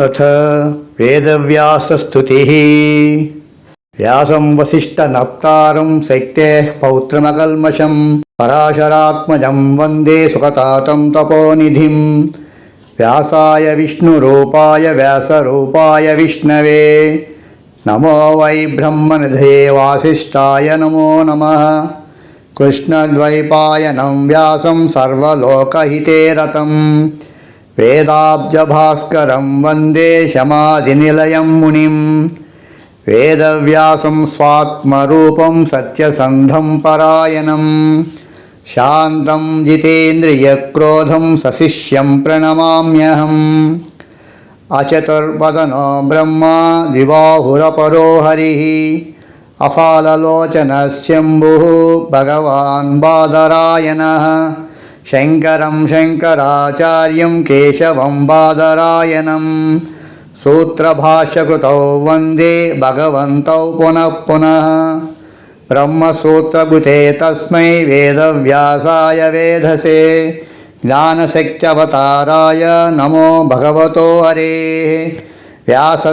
अथ वेदव्यासस्तुतिः व्यासं वसिष्ठनप्तारं शैत्येः पौत्रमकल्मषं पराशरात्मजं वन्दे सुखतातं तपोनिधिं व्यासाय विष्णुरूपाय व्यासरूपाय विष्णवे नमो वै ब्रह्मनिधये वासिष्ठाय नमो नमः कृष्णद्वैपायनं व्यासं सर्वलोकहिते रतम् వేదాబ్జభాస్కరం వందే శమాధినిలయం మునిం వేదవ్యాసం స్వాత్మరూపం సత్యసంధం పరాయణం శాంతం జితేంద్రియక్రోధం సశిష్యం ప్రణమామ్యహం అచతుర్వదనో బ్రహ్మ దివాహురపరో హరి అఫాలలోచన శంభు భగవాన్ బాదరాయణ शङ्करं शङ्कराचार्यं केशवं बादरायणं। सूत्रभाष्यकृतौ वंदे भगवन्तौ पुनः पुनः। ब्रह्मसूत्रकृते तस्मै वेदव्यासाय वेधसे। ज्ञानशक्त्यवताराय नमो भगवतो हरेः। व्यासः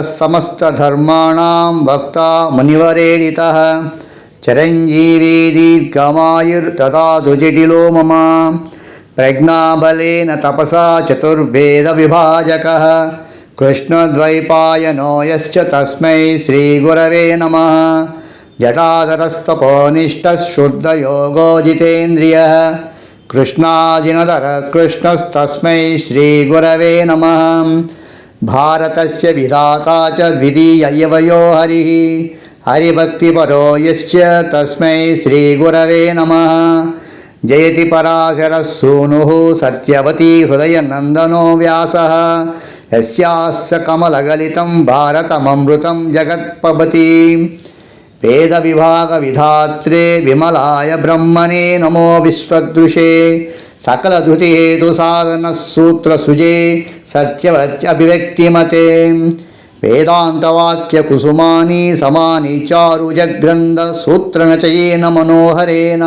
वक्ता मुनिवरेणितः। चिरञ्जीवी दीर्घमायुर्ददातु जटिलो मम। ప్రజ్ఞాబలేన తపసా చతుర్వేద విభాజక. కృష్ణద్వైపాయనో యశ్చ తస్మై శ్రీగురవే నమ. జటాధరస్తపోనిష్టశుద్ధయోగో జితేంద్రియ కృష్ణాదినధర కృష్ణస్తస్మై శ్రీగురవే నమ. భారతస్య విధాతా చ ద్వితీయ ఇవ యో హరి. హరిభక్తిపరో తస్మై శ్రీగురవే నమ. జయతి పరాశరస్సూను సత్యవతీ హృదయనందనో వ్యాస. యస్యాస్య కమలగలితం భారతమమృతం జగత్పవతి. వేద విభాగ విధాత్రే విమలాయ బ్రహ్మణే నమో విశ్వదృశే. సకల ధృతిహేతు సాధన సూత్ర సుజే సత్యవత్యభివ్యక్తిమతే. వేదాంతవాక్య కుసుమాని సమాని చారు జగ్రంథ సూత్రనచయేన మనోహరేణ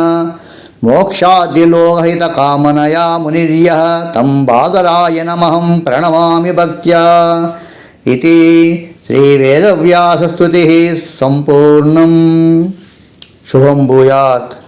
మోక్షాదిలోహితకామనయా మునిర్య తం బాదరాయనమహం ప్రణమామి భక్త్యా ఇది శ్రీవేదవ్యాసస్తుతి సంపూర్ణం. శుభం భూయాత్.